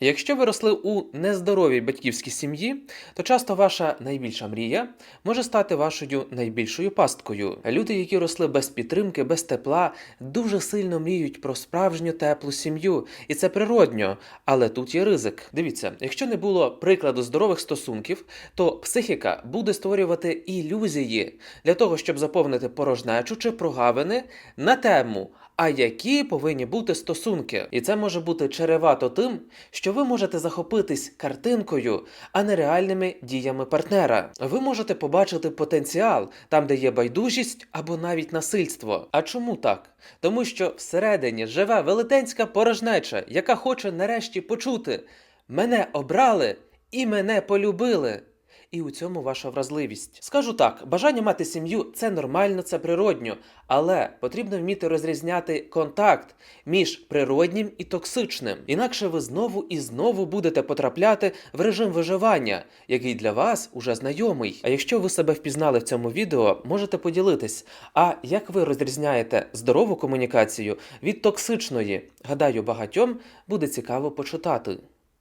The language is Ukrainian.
Якщо ви росли у нездоровій батьківській сім'ї, то часто ваша найбільша мрія може стати вашою найбільшою пасткою. Люди, які росли без підтримки, без тепла, дуже сильно мріють про справжню теплу сім'ю, і це природньо. Але тут є ризик. Дивіться, якщо не було прикладу здорових стосунків, то психіка буде створювати ілюзії для того, щоб заповнити порожнечу чи прогавини на тему. А які повинні бути стосунки? І це може бути черевато тим, що ви можете захопитись картинкою, а не реальними діями партнера. Ви можете побачити потенціал там, де є байдужість або навіть насильство. А чому так? Тому що всередині живе велетенська порожнеча, яка хоче нарешті почути: мене обрали і мене полюбили. І у цьому ваша вразливість. Скажу так: бажання мати сім'ю це нормально, це природньо, але потрібно вміти розрізняти контакт між природнім і токсичним. Інакше ви знову і знову будете потрапляти в режим виживання, який для вас уже знайомий. А якщо ви себе впізнали в цьому відео, можете поділитись. А як ви розрізняєте здорову комунікацію від токсичної? Гадаю, багатьом буде цікаво почитати.